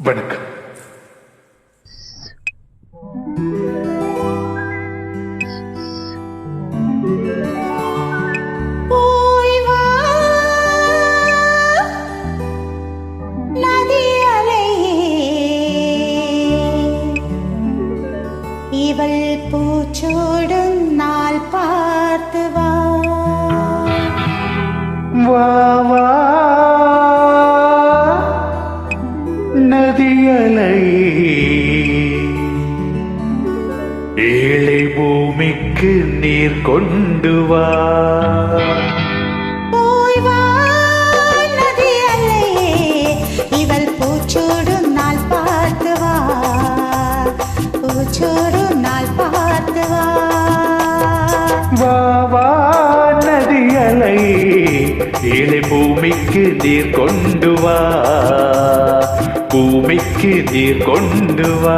வணக்கம். ஏழை பூமிக்கு நீர் கொண்டு வா. இவள் பூச்சோடும் நாள் பார்த்து வா. பூச்சோடும் நாள் பார்த்து வா. வா வா நதியலை ஏழை பூமிக்கு நீர் கொண்டு வா. பூமிக்கு நீர் கொண்டு வா.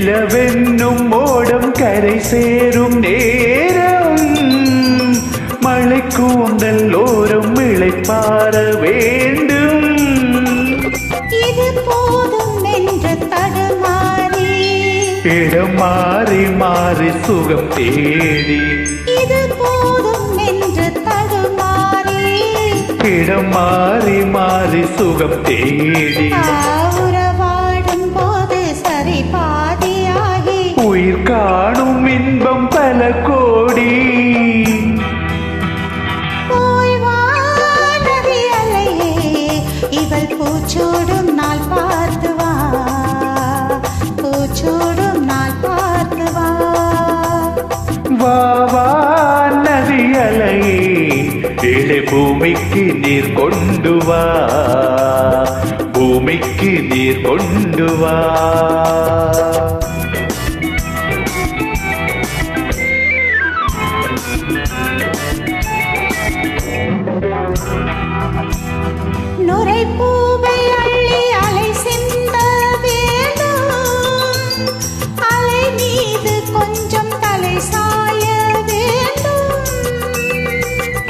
நிலவென்னும் ஓடம் கரை சேரும் நேரம். மழை கூந்தல் ஓரம் இளைப்பார வேண்டும். இது போதும் என்று தடுமாறி. இடம் மாறி மாறி சுகம் தேடி. இது போதும் என்று தடுமாறி. இடம் மாறி மாறி சுகம் தேடி. கீழே பூமிக்கு நீர் கொண்டு வா. பூமிக்கு நீர் கொண்டு வா.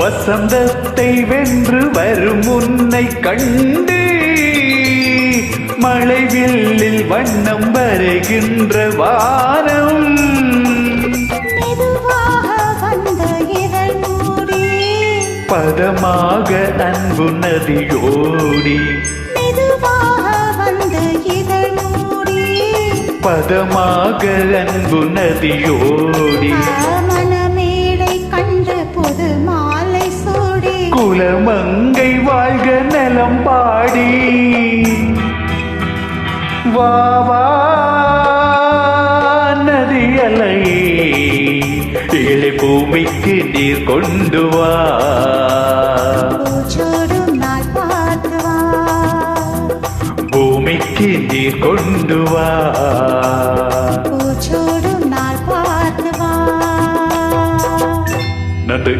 வசந்தத்தை வென்று வரும் உன்னை கண்டு மழை வில்லில் வண்ணம் வரைகின்ற வானம். பதமாக அன்பு நதியோடி. பதமாக அன்பு நதியோடி. குலமங்கை வாழ்க நலம் பாடி. வா வா நதி அலையே ஏழை பூமிக்கு நீர் கொண்டு வா. பூமிக்கு நீர் கொண்டு வா. நன்றி.